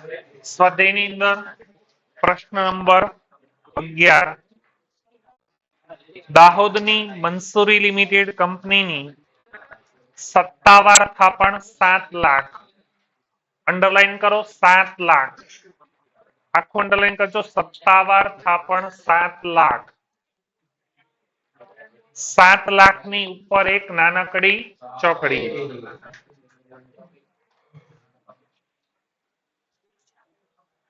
સ્વાધ્યાયની અંદર પ્રશ્ન નંબર અગિયાર દાહોદની મંસૂરી લિમિટેડ કંપનીની સત્તાવાર થાપણ સાત લાખ અંડરલાઈન કરો સાત લાખ આખું અંડરલાઈન કરજો સત્તાવાર થાપણ સાત લાખ સાત લાખની ઉપર એક નાનકડી ચોકડી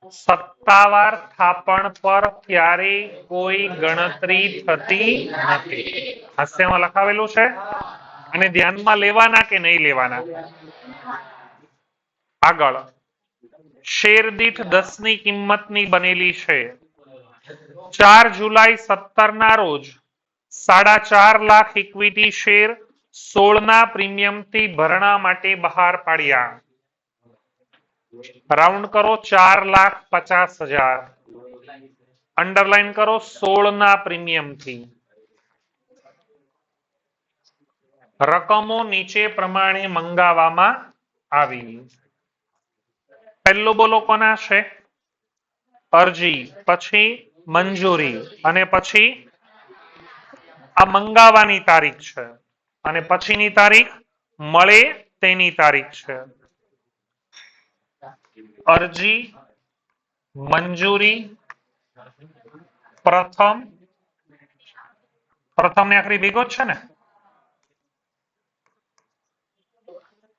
સત્તાવાર થાપણ પર ક્યારે કોઈ ગણતરી થતી નથી. હાસ્યમાં લખાવેલું છે, અને ધ્યાનમાં લેવાના કે નહીં લેવાના? આગળ. શેર દીઠ દસની કિંમતની બનેલી છે. ચાર જુલાઈ સત્તર ના રોજ સાડા ચાર લાખ ઇક્વિટી શેર સોળ ના પ્રીમિયમથી ભરણા માટે બહાર પાડ્યા. રાઉન્ડ કરો ચાર લાખ પચાસ હજાર. અંડરલાઈન કરો સોળ ના પ્રીમિયમથી રકમો નીચે પ્રમાણે મંગાવવામાં આવી. પહેલો બોલો કોના છે? અરજી, પછી મંજૂરી અને પછી આ મંગાવવાની તારીખ છે. અને પછીની તારીખ મળે તેની તારીખ છે. અરજી, મંજૂરી, પ્રથમ પ્રથમ ને આખરી ભેગો છે ને?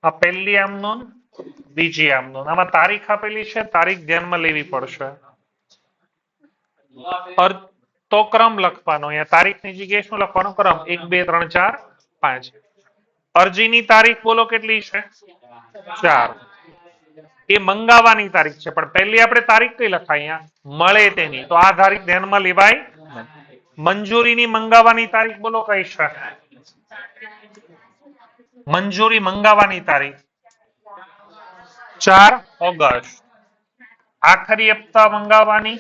આ પહેલી આમનોન, બીજી આમનોન. આમાં તારીખ આપેલી છે, તારીખ ધ્યાનમાં લેવી પડશે. તો ક્રમ લખવાનો, અહીંયા તારીખની જગ્યાએ શું લખવાનો? ક્રમ. એક, બે, ત્રણ, ચાર, પાંચ. અરજીની તારીખ બોલો કેટલી છે? ચાર. એ મંગાવવાની તારીખ છે. પણ પહેલી આપણે તારીખ કઈ લખાય અહીંયા? મળે તેની. તો આ તારીખ ધ્યાનમાં લેવાય. મંજૂરીની મંગાવવાની તારીખ બોલો કઈ છે? મંજૂરી મંગાવવાની તારીખ. ચાર ઓગસ્ટ. આખરી હપ્તા મંગાવવાની?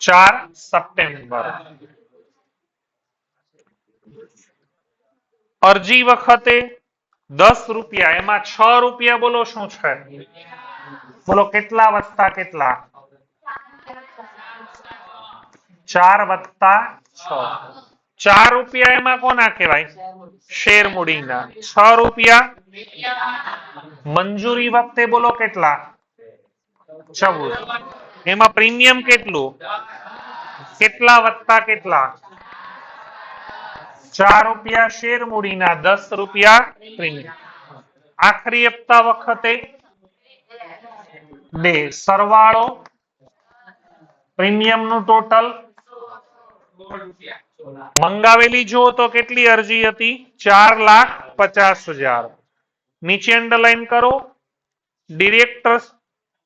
ચાર સપ્ટેમ્બર. અરજી વખતે દસ રૂપિયા, એમાં છ રૂપિયા બોલો શું છે? બોલો કેટલા વત્તા કેટલા? ચાર વત્તા છ. ચાર રૂપિયા એમાં કોના કહેવાય? શેર મૂડીના છ રૂપિયા મંજૂરી વખતે બોલો કેટલા? ચૌદ. એમાં પ્રીમિયમ કેટલું? કેટલા વત્તા કેટલા? ચાર રૂપિયા શેર મૂડીના દસ રૂપિયા પ્રીમિયમ આખરી આપતા વખતે બે સરવાળો પ્રીમિયમનું ટોટલ. મંગાવેલી જુઓ તો કેટલી અરજી હતી? ચાર લાખ પચાસ હજાર. નીચે અંડરલાઈન કરો. ડિરેક્ટર્સ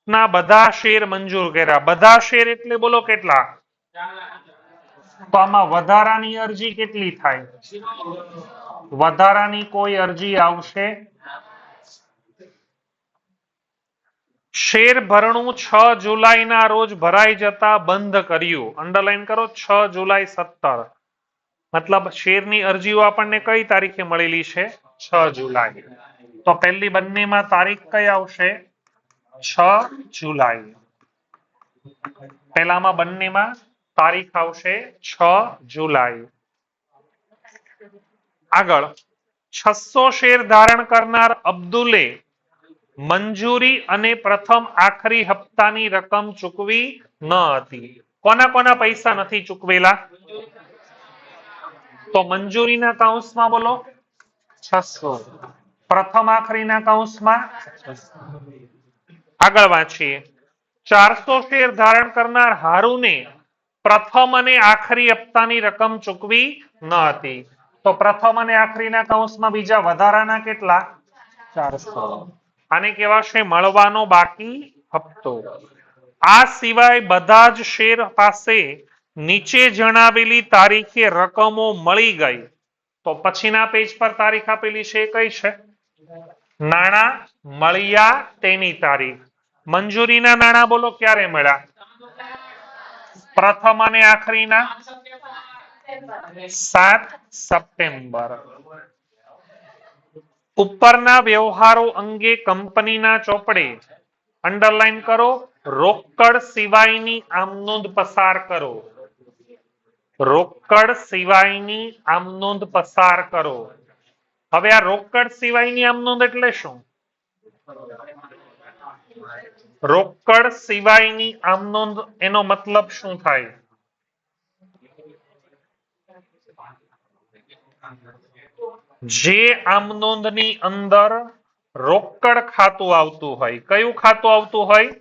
ના બધા શેર મંજૂર કર્યા. બધા શેર એટલે બોલો કેટલા? તો આમાં વધારાની અરજી કેટલી થાય? વધારાની કોઈ અરજી આવશે? શેર ભરણું છ જુલાઈના રોજ ભરાઈ જતા બંધ કર્યું. અંડરલાઈન કરો, છ જુલાઈ સત્તર. મતલબ શેરની અરજીઓ આપણને કઈ તારીખે મળેલી છે? છ જુલાઈ. તો પહેલી બંનેમાં તારીખ કઈ આવશે? છ જુલાઈ. પહેલામાં બંનેમાં તારીખ આવશે છ જુલાઈ. આગળ, છસો શેર ધારણ કરનાર અબ્દુલે મંજૂરી અને પ્રથમ આખરી હપ્તાની રકમ ચૂકવી ન હતી. કોના કોના પૈસા નથી ચૂકવેલા? તો મંજૂરીના કાઉન્સમાં બોલો. છસો. પ્રથમ આખરીના કાઉન્સમાં આગળ વાંચીએ. ચારસો શેર ધારણ કરનાર હારુને પ્રથમ અને આખરી હપ્તાની રકમ ચૂકવી ન હતી. તો પ્રથમ અને આખરીના કૌંસમાં બીજા વધારાના કેટલા? ચારસો. આને કહેવાશે મળવાનો બાકી હપ્તો. આ સિવાય બધા જ શેર પાસે નીચે જણાવેલી તારીખે રકમો મળી ગઈ. તો પછીના પેજ પર તારીખ આપેલી છે કઈ છે? નાણા મળ્યા તેની તારીખ. મંજૂરીના નાણા બોલો ક્યારે મળ્યા? પ્રથમ અને આખરીના? સાત સપ્ટેમ્બર. ઉપરના વ્યવહારો અંગે કંપનીના ચોપડે અંડરલાઈન કરો, રોકડ સિવાયની આમનોંધ પસાર કરો. રોકડ સિવાયની આમનોંધ પસાર કરો. હવે આ રોકડ સિવાયની આમનોંધ એટલે શું? રોકડ સિવાયની આમનોંધ એનો મતલબ શું થાય? જે આમનોંધની અંદર રોકડ ખાતું આવતું હોય, કયું ખાતું આવતું હોય?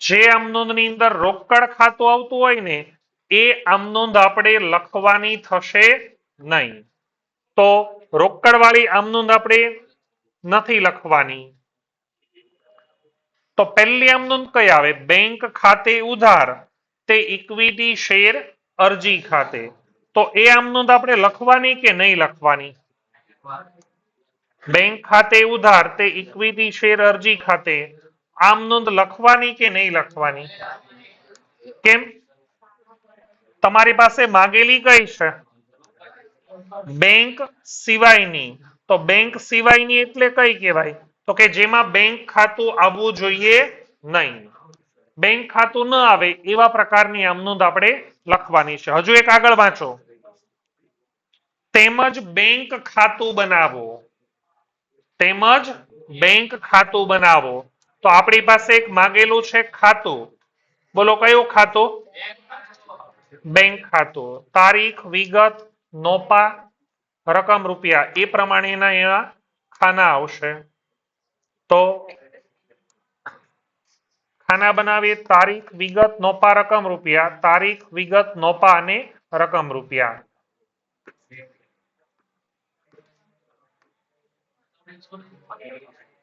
જે આમનોંધની અંદર રોકડ ખાતું આવતું હોય ને, એ આમનોંધ આપણે લખવાની થશે નહીં. તો રોકડ વાળી આમનોંધ આપણે નથી લખવાની. તો પહેલી આમનોંધ કઈ આવે? બેંક ખાતે ઉધાર, તે ઇક્વિટી શેર અરજી ખાતે. તો એ આમનોંધ આપણે લખવાની કે નહીં લખવાની? બેંક ખાતે ઉધાર, તે ઇક્વિટી શેર અરજી ખાતે. આમ નોંધ લખવાની કે નહીં લખવાની? કેમ? તમારી પાસે માગેલી કઈ છે? બેંક સિવાયની. તો બેંક સિવાયની એટલે કઈ કહેવાય? તો કે જેમાં બેંક ખાતું આવવું જોઈએ નહીં. બેંક ખાતું ન આવે એવા પ્રકારની આમ આપણે લખવાની છે. હજુ એક આગળ વાંચો. તેમજ બેંક ખાતું બનાવો. તેમજ બેંક ખાતું બનાવો. તો આપણી પાસે એક માગેલું છે ખાતું. બોલો કયું ખાતું? બેંક ખાતું. તારીખ, વિગત, નોપા, રકમ, રૂપિયા. એ પ્રમાણેના એના ખાના આવશે. તો ખાના બનાવીએ તારીખ, વિગત, નોપા, રકમ, રૂપિયા. તારીખ, વિગત, નોપા અને રકમ, રૂપિયા.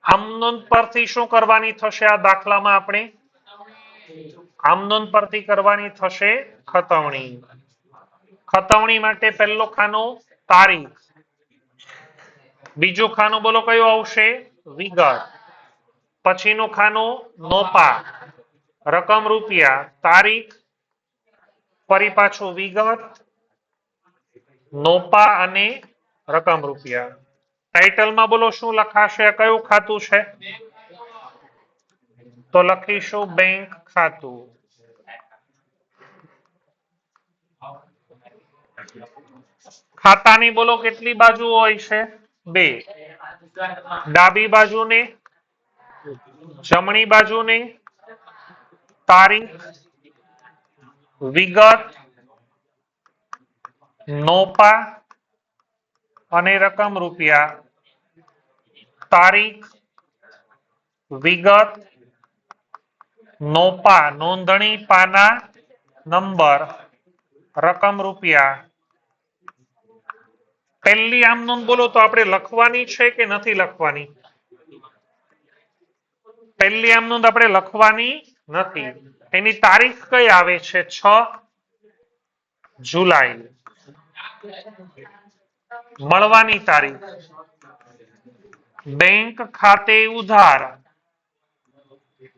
આમનોંધ પરથી શું કરવાની થશે આ દાખલામાં આપણે? આમનોંધ પરથી કરવાની થશે ખતવણી. ખતવણી માટે પહેલો ખાનો તારીખ. બીજું ખાનું બોલો કયું આવશે? વિગત પછીનું ખાનું નોપા રકમ રૂપિયા, તારીખ, ફરી પાછું વિગત નોપા અને રકમ રૂપિયા. ટાઇટલમાં બોલો શું લખાશે, કયું ખાતું છે? તો લખીશું બેંક ખાતું. ખાતાની બોલો કેટલી બાજુ હોય છે? બે. ડાબી બાજુને, જમણી બાજુને તારીખ વિગત, નોપા અને રકમ રૂપિયા, તારીખ, વિગત, નોપા, નોંધણી પાના, નંબર, રકમ રૂપિયા પહેલી આમ નોંધ બોલો તો આપણે લખવાની છે કે નથી લખવાની? પહેલી આમ નોંધ આપણે લખવાની નથી. એની તારીખ કઈ આવે છે? છ જુલાઈ. મળવાની તારીખ. બેંક ખાતે ઉધાર.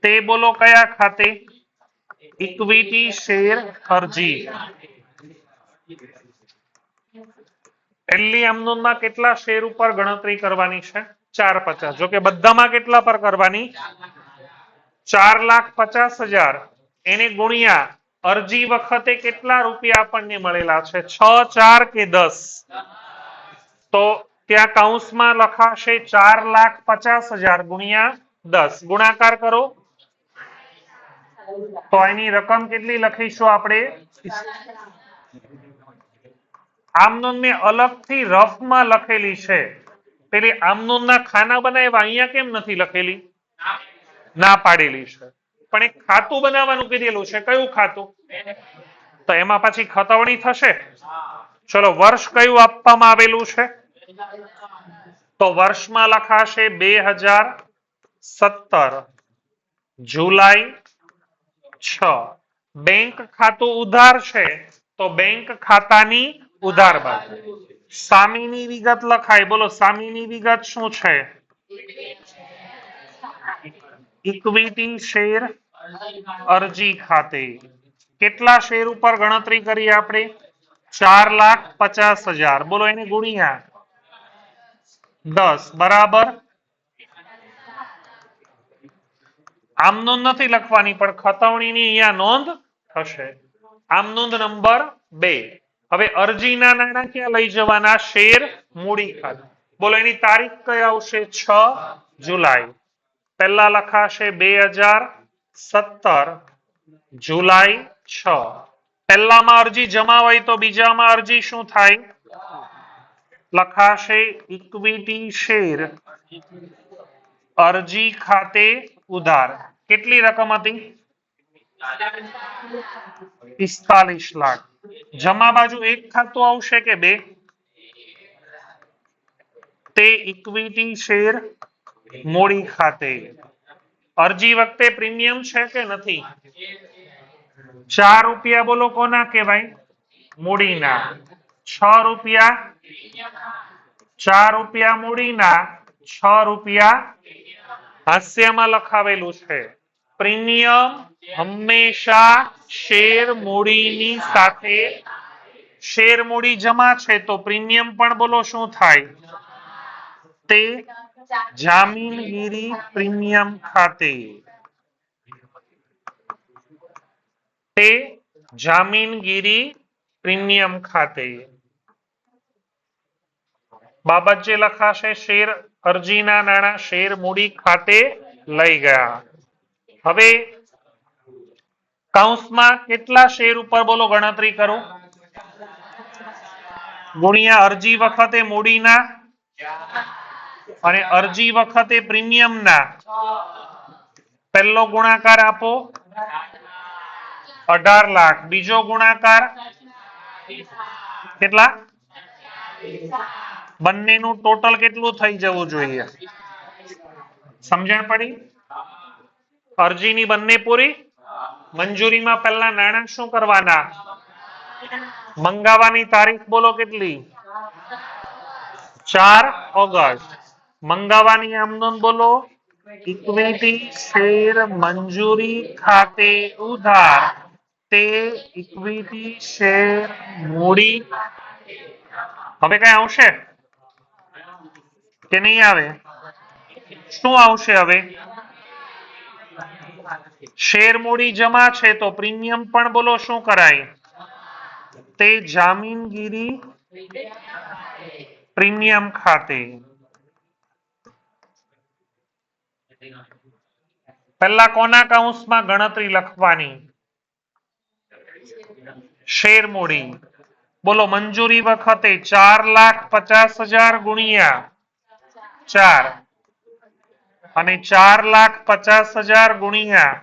તે બોલો કયા ખાતે? ઇક્વિટી શેર અરજી. પહેલી આમનોંધમાં કેટલા શેર ઉપર ગણતરી કરવાની છે? ચાર પચાસ. જો કે બધામાં કેટલા પર કરવાની? ચાર લાખ પચાસ હજાર. એને ગુણ્યા. અરજી વખતે કેટલા રૂપિયા આપણને મળેલા છે? છ, ચાર કે દસ? તો ત્યાં કૌંસમાં લખાશે ચાર લાખ પચાસ હજાર ગુણ્યા દસ. ગુણાકાર કરો. તો એની રકમ કેટલી લખીશું આપણે? આમનોંધ મેં અલગથી રફમાં લખેલી છે. પેલી ના ખાના બનાવ્યા, અહીંયા કેમ નથી લખેલી? ના પાડેલી છે. પણ એક ખાતું બનાવવાનું કીધેલું છે. કયું ખાતું? તો એમાં પછી ખતવણી થશે. ચલો, વર્ષ કયું આપવામાં આવેલું છે? તો વર્ષમાં લખાશે બે હજાર સત્તર, જુલાઈ છ. બેંક ખાતું ઉધાર છે, તો બેંક ખાતાની ઉધાર બાજુ સામીની વિગત લખાય. બોલો, સામીની વિગત શું છે? ઇક્વિટી શેર અરજી ખાતે. કેટલા શેર ઉપર ગણતરી કરી આપણે? ચાર લાખ પચાસ હજાર. બોલો, એને ગુણ્યા. દસ. બરાબર? આમ નોંધ નથી લખવાની, પણ ખતવણીની અહીંયા નોંધ થશે. આમ નોંધ નંબર બે. હવે અરજીના નાણાં ક્યાં લઈ જવાના? શેર મૂડી ખાતે. બોલો, એની તારીખ કઈ આવશે? છ જુલાઈ. પહેલા લખાશે બે હજાર સત્તર, જુલાઈ છ. પહેલામાં અરજી જમા હોય તો બીજામાં અરજી શું થાય? લખાશે ઇક્વિટી શેર અરજી ખાતે ઉધાર. કેટલી રકમ હતી? પિસ્તાલીસ લાખ. જમા બાજુ એક ખાતું આવશે કે બે? તે ઇક્વિટી શેર મૂડી ખાતે. અરજી વખતે પ્રીમિયમ છે કે નથી? ચાર રૂપિયા બોલો કોના કહેવાય? મૂડીના. છ રૂપિયા. ચાર રૂપિયા મૂડીના. છ રૂપિયા હાસ્યમાં લખાવેલું છે. પ્રીમિયમ હંમેશા શેર મૂડીની સાથે શેર મૂડી જમા છે તો પ્રીમિયમ પણ બોલો શું થાય? તે જામીનગીરી પ્રીમિયમ ખાતે. તે જામીનગીરી પ્રીમિયમ ખાતે. બાબત જે લખાશે, શેર અરજીના નાણાં શેર મૂડી ખાતે લઈ ગયા. હવે, કૌંસમાં કેટલા શેર ઉપર બોલો ગણતરી કરો? ગુણ્યા અરજી વખતે મૂડીના અને અરજી વખતે પ્રીમિયમના. પહેલો ગુણાકાર આપો. અઢાર લાખ. બીજો ગુણાકાર કેટલા? બંનેનું ટોટલ કેટલું થઈ જવું જોઈએ? સમજણ પડી? અરજીની બંને પૂરી? મંજૂરીમાં પહેલા નાણાં શું કરવાના? મંગાવાની તારીખ બોલો કેટલી? ચાર ઓગસ્ટ. મંગાવાની આમદન બોલો. ઇક્વિટી શેર મંજૂરી ખાતે ઉધાર. તે ઇક્વિટી શેર મૂડી. હવે કઈ આવશે? કે નહીં આવે? શું આવશે હવે? શેર મૂડી જમા છે તો પ્રીમિયમ પણ બોલો, શું કરાય? તે જામીનગીરી પ્રીમિયમ ખાતે. પહેલા કોના કાઉન્સમાં ગણતરી લખવાની? શેર મૂડી. બોલો, મંજૂરી વખતે ચાર લાખ પચાસ હજાર ગુણ્યા ચાર. અને ચાર લાખ પચાસ હજાર ગુણ્યા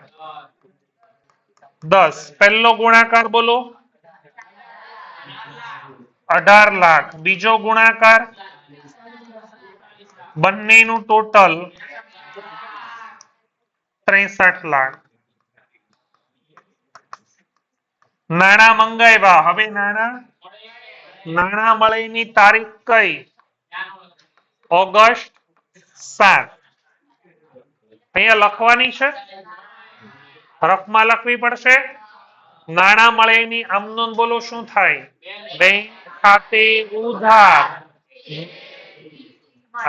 દસ. પહેલો ગુણાકાર બોલો. અઢાર લાખ. બીજો ગુણાકાર બંનેનું ટોટલ ત્રેસઠ લાખ. નાણાં મંગાવ્યા. હવે નાણાં? મળે મળેની તારીખ કઈ? ઓગસ્ટ સાત. અહીંયા લખવાની છે? રફમાં લખવી પડશે. નાણાં મળે એની નોંધ બોલો શું થાય? બેંક ખાતે ઉધાર.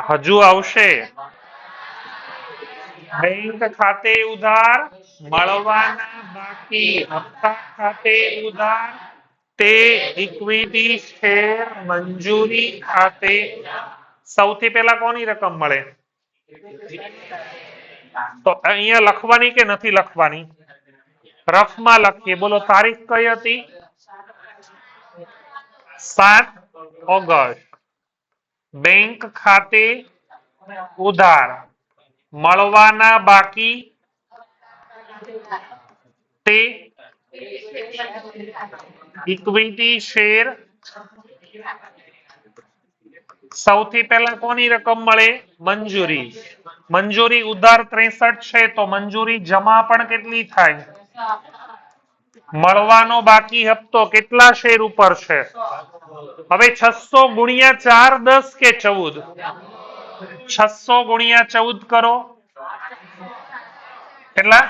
હજુ આવશે. બેંક ખાતે ઉધાર મળવાના બાકી. હપ્તા ખાતે ઉધાર. તે ઇક્વિટી શેર મંજૂરી ખાતે. સૌથી પહેલા કોની રકમ મળે? તો અહીંયા લખવાની કે નથી લખવાની? રફમાં લખીએ. બોલો, તારીખ કઈ હતી? સાત ઓગસ્ટ. બેંક ખાતે ઉધાર. મળવાના બાકી તે ઇક્વિટી શેર સૌથી પહેલા કોની રકમ મળે? મંજૂરી. મંજૂરી ઉધાર ત્રેસઠ છે, તો મંજૂરી જમા પણ કેટલી થાય? મળવાનો બાકી હપ્તો કેટલા શેર ઉપર છે? હવે છસો ગુણ્યા ચાર દસ કે ચૌદ? છસો ગુણ્યા ચૌદ કરો. કેટલા?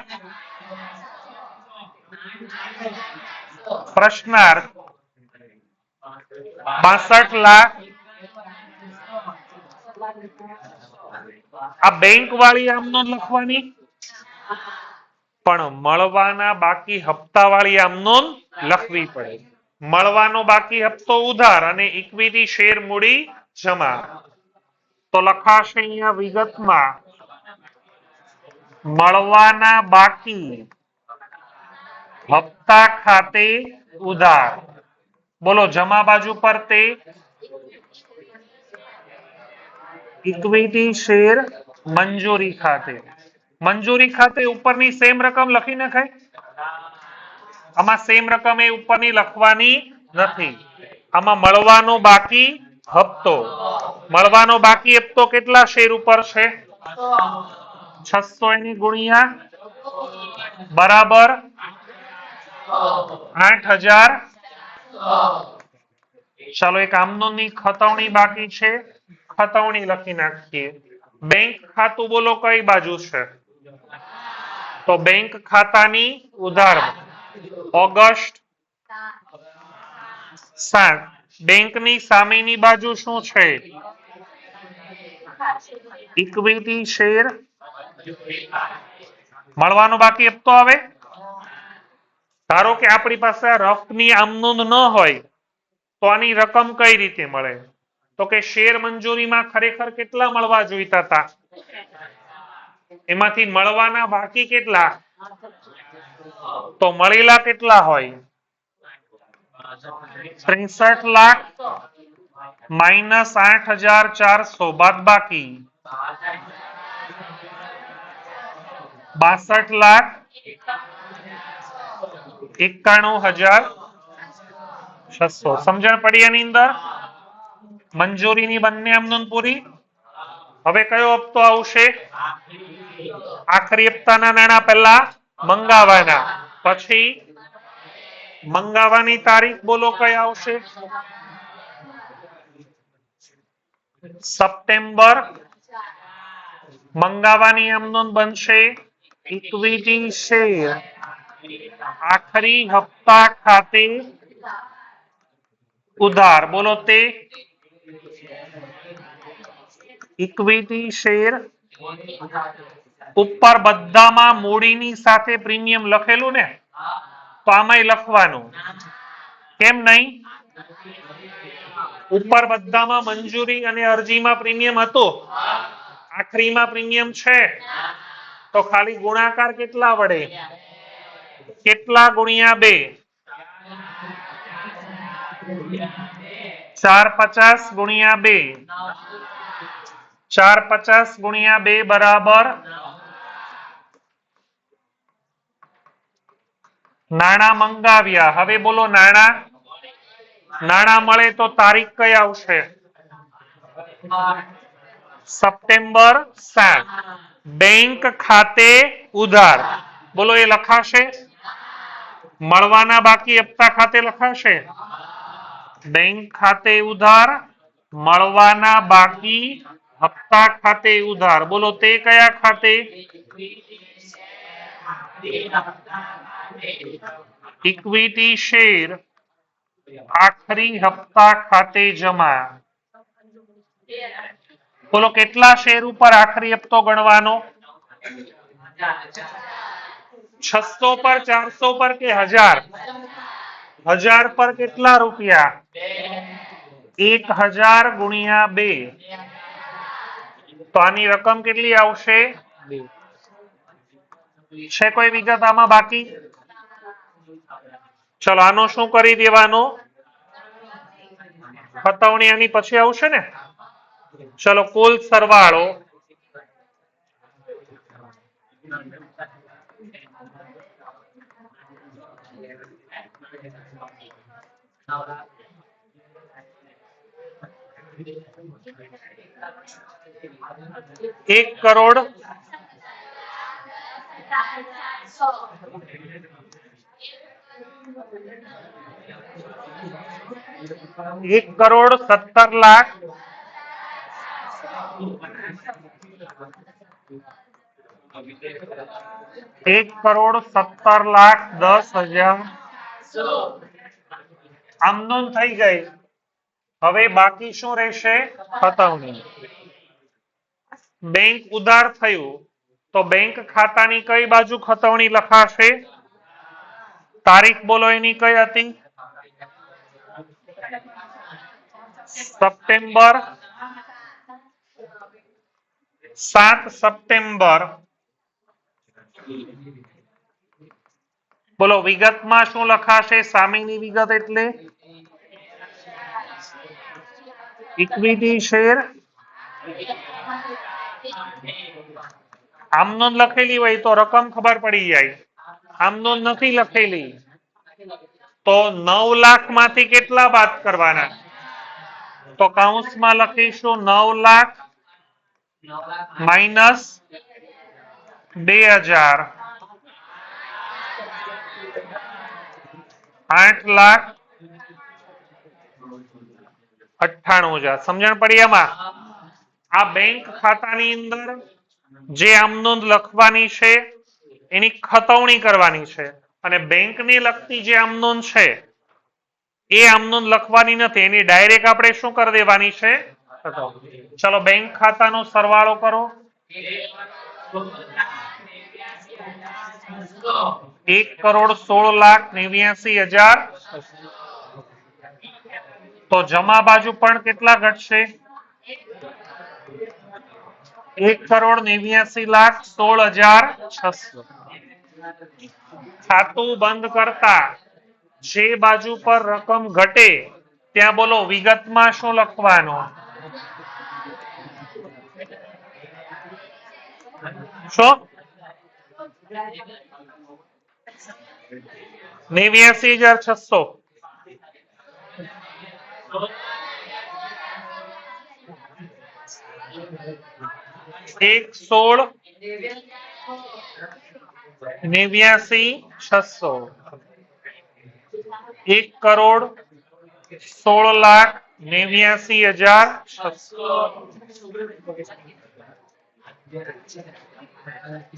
પ્રશ્નાર્થ બાસઠ લાખ. આ બેંક વાળી આમ નોંધ લખવાની? પણ મળવાના બાકી હપ્તા વાળી આમ લખવી પડે. મળવાનો બાકી હપ્તો ઉધાર અને ઇક્વિટી શેર મૂડી જમા. તો લખાશે અહીંયા વિગતમાં, મળવાના બાકી હપ્તા ખાતે ઉધાર. બોલો, જમા બાજુ પર તે ઇક્વિટી શેર મંજૂરી ખાતે. મંજૂરી ખાતે ઉપરની સેમ રકમ લખી નખાય? આમાં સેમ રકમ એ ઉપરની લખવાની નથી. આમાં મળવાનો બાકી હપ્તો. મળવાનો બાકી હપ્તો કેટલા શેર ઉપર છે? છસો એની ગુણ્યા બરાબર આઠ હજાર. ચાલો એક આમનોની ખતવણી બાકી છે. ખતવણી લખી નાખીએ. બેંક ખાતું બોલો કઈ બાજુ છે? તો બેંક ખાતાની ઉધાર ઓગસ્ટ સાત. બેંકની સામેની બાજુ શું છે? ઇક્વિટી શેર મળવાનો બાકી આપતો આવે? ધારો કે આપણી પાસે રફની આમનોંધ ન હોય, તો આની રકમ કઈ રીતે મળે? તો કે શેર મંજૂરીમાં ખરેખર કેટલા મળવા જોઈતા હતા? એમાંથી મળવાના બાકી કેટલા? તો મળેલા કેટલા હોય? ત્રેસઠ લાખ માઇનસ આઠ હજાર ચારસો. બાદ બાકી? બાસઠ લાખ એકાણું હજાર છસો. સમજણ પડી એની અંદર? મંજૂરીની બંને આમનોંધ પૂરી હવે કયો હપ્તો આવશે? આખરી હપ્તાના નાણાં પહેલા મંગાવાના. પછી મંગાવાની તારીખ બોલો કઈ આવશે? સપ્ટેમ્બર. મંગાવાની આમનોંધ બનશે ઇક્વિટી શેર. આખરી હપ્તા ખાતે ઉધાર. બોલો તે. Equity share. ઉપર બધામાં મૂડીની સાથે પ્રીમિયમ લખેલું ને? તો આમાં લખવાનું. કેમ નહીં? ઉપર બધામાં મંજૂરી અને અરજીમાં પ્રીમિયમ હતું? આખરીમાં પ્રીમિયમ છે? તો ખાલી ગુણાકાર કેટલા વડે? કેટલા ગુણ્યા બે? ચાર પચાસ ગુણ્યા બે. ચાર પચાસ ગુણ્યા બે બરાબર નાણા મંગાવ્યા. હવે બોલો નાણા. નાણા મળે તો તારીખ કઈ આવશે? સપ્ટેમ્બર સાત. બેંક ખાતે ઉધાર. બોલો એ લખાશે? મળવાના બાકી હપ્તા ખાતે લખાશે? બેંક ખાતે ઉધાર, મળવાના બાકી હપ્તા ખાતે ઉધાર. બોલો તે કયા ખાતે? ઇક્વિટી શેર આખરી હપ્તા ખાતે જમા બોલો કેટલા શેર ઉપર આખરી હપ્તો ગણવાનો? છસો પર, ચારસો પર કે હજાર? હજાર પર કેટલા રૂપિયા? એક હજાર ગુણ્યા બે. તો આની રકમ કેટલી આવશે? છે કોઈ વિગત આમાં બાકી? ચલો, આનો શું કરી દેવાનો? ખતવણી આની પછી આવશે ને? ચલો, કુલ સરવાળો. એક કરોડ એક કરોડ સત્તર લાખ એક કરોડ સત્તર લાખ દસ હજાર આમનોંધ થઈ ગઈ હવે બાકી શું રહેશે ખતવણી બેંક ઉધાર થયું તો બેંક ખાતાની કઈ બાજુ ખતવણી લખાશે? તારીખ બોલો એની કઈ હતી? સપ્ટેમ્બર. સાત સપ્ટેમ્બર. બોલો, વિગતમાં શું લખાશે? સામેની વિગત એટલે? ઇક્વિટી શેર આમ નોંધ લખેલી હોય તો રકમ ખબર પડી જાય. આમ નોંધ નથી લખેલી. તો નવ લાખમાંથી કેટલા બાદ કરવાના? તો કૌંસમાં લખીશું નવ લાખ માઇનસ બે હજાર. આઠ લાખ અઠાણું હજાર. સમજણ પડી એમાં આ બેંક ખાતાની અંદર જે આમ નોંધ લખવાની છે, એની ખતવણી કરવાની છે. અને બેંકને લગતી જે આમ નોંધ છે, એ આમ નોંધ લખવાની નથી. એની ડાયરેક્ટ આપણે શું કરી દેવાની છે. ચલો, બેંક ખાતાનો સરવાળો કરો. એક કરોડ સોળ લાખ નેવ્યાસી હજાર. તો જમા બાજુ પણ કેટલા ઘટશે? એક કરોડ નેવ્યાસી લાખ સોળ હજાર છસો ખાતું બંધ કરતા જે બાજુ પર રકમ ઘટે, ત્યાં બોલો વિગતમાં શું લખવાનું? શું? નેવ્યાસી હજાર છસો એક સોળ નેવ્યાસી છસો એક કરોડ સોળ લાખ નેવ્યાસી હજાર છસો